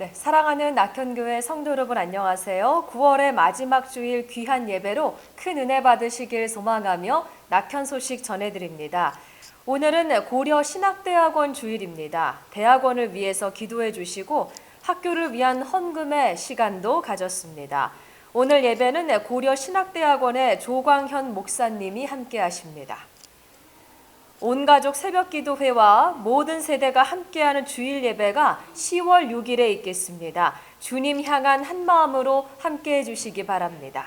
네, 사랑하는 낙현교회 성도 여러분 안녕하세요. 9월의 마지막 주일 귀한 예배로 큰 은혜 받으시길 소망하며 낙현 소식 전해드립니다. 오늘은 고려 신학대학원 주일입니다. 대학원을 위해서 기도해 주시고 학교를 위한 헌금의 시간도 가졌습니다. 오늘 예배는 고려 신학대학원의 조광현 목사님이 함께 하십니다. 온 가족 새벽 기도회와 모든 세대가 함께하는 주일 예배가 10월 6일에 있겠습니다. 주님 향한 한 마음으로 함께 해 주시기 바랍니다.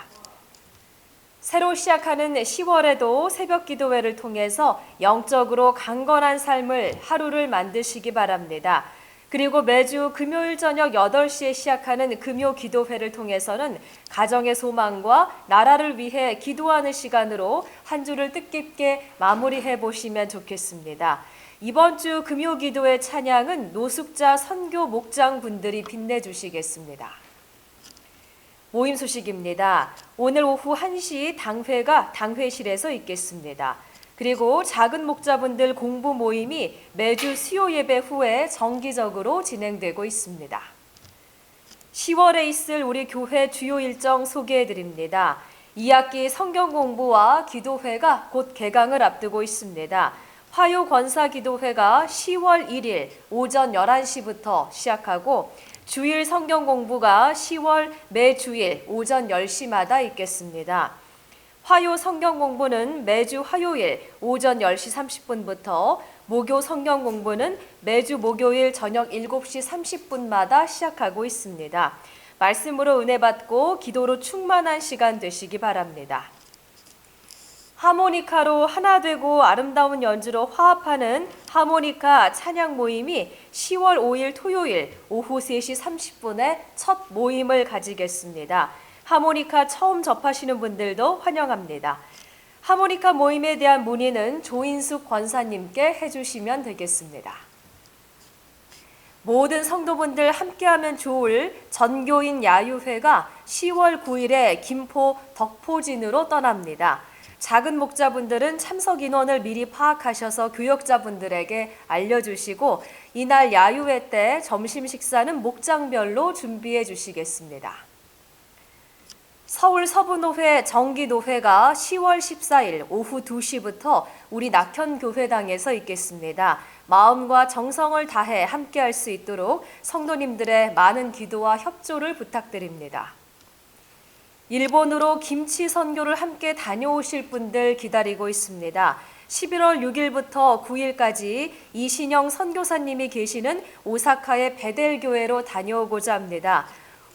새로 시작하는 10월에도 새벽 기도회를 통해서 영적으로 강건한 삶을 하루를 만드시기 바랍니다. 그리고 매주 금요일 저녁 8시에 시작하는 금요 기도회를 통해서는 가정의 소망과 나라를 위해 기도하는 시간으로 한 주를 뜻깊게 마무리해 보시면 좋겠습니다. 이번 주 금요 기도회 찬양은 노숙자 선교 목장 분들이 빛내 주시겠습니다. 모임 소식입니다. 오늘 오후 1시 당회가 당회실에서 있겠습니다. 그리고 작은 목자분들 공부 모임이 매주 수요 예배 후에 정기적으로 진행되고 있습니다. 10월에 있을 우리 교회 주요 일정 소개해 드립니다. 2학기 성경 공부와 기도회가 곧 개강을 앞두고 있습니다. 화요 권사 기도회가 10월 1일 오전 11시부터 시작하고 주일 성경 공부가 10월 매 주일 오전 10시마다 있겠습니다. 화요 성경 공부는 매주 화요일 오전 10시 30분부터 모교 성경 공부는 매주 목요일 저녁 7시 30분마다 시작하고 있습니다. 말씀으로 은혜 받고 기도로 충만한 시간 되시기 바랍니다. 하모니카로 하나 되고 아름다운 연주로 화합하는 하모니카 찬양 모임이 10월 5일 토요일 오후 3시 30분에 첫 모임을 가지겠습니다. 하모니카 처음 접하시는 분들도 환영합니다. 하모니카 모임에 대한 문의는 조인숙 권사님께 해주시면 되겠습니다. 모든 성도분들 함께하면 좋을 전교인 야유회가 10월 9일에 김포 덕포진으로 떠납니다. 작은 목자분들은 참석 인원을 미리 파악하셔서 교역자분들에게 알려주시고 이날 야유회 때 점심 식사는 목장별로 준비해 주시겠습니다. 서울 서부노회 정기노회가 10월 14일 오후 2시부터 우리 낙현교회당에서 있겠습니다. 마음과 정성을 다해 함께할 수 있도록 성도님들의 많은 기도와 협조를 부탁드립니다. 일본으로 김치 선교를 함께 다녀오실 분들 기다리고 있습니다. 11월 6일부터 9일까지 이신영 선교사님이 계시는 오사카의 베델교회로 다녀오고자 합니다.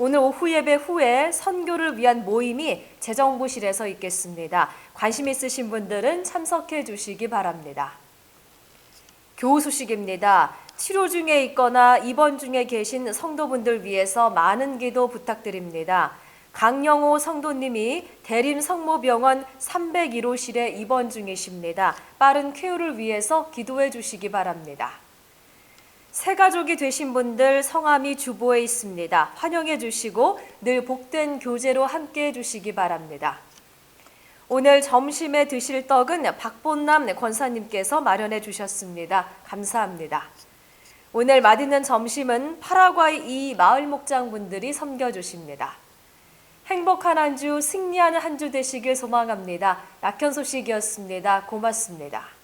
오늘 오후 예배 후에 선교를 위한 모임이 재정부실에서 있겠습니다. 관심 있으신 분들은 참석해 주시기 바랍니다. 교우 소식입니다. 치료 중에 있거나 입원 중에 계신 성도분들 위해서 많은 기도 부탁드립니다. 강영호 성도님이 대림 성모병원 301호실에 입원 중이십니다. 빠른 쾌유를 위해서 기도해 주시기 바랍니다. 새 가족이 되신 분들 성함이 주보에 있습니다. 환영해 주시고 늘 복된 교제로 함께 해 주시기 바랍니다. 오늘 점심에 드실 떡은 박본남 권사님께서 마련해 주셨습니다. 감사합니다. 오늘 맛있는 점심은 파라과이 이 마을 목장 분들이 섬겨 주십니다. 행복한 한 주, 승리하는 한 주 되시길 소망합니다. 낙현 소식이었습니다. 고맙습니다.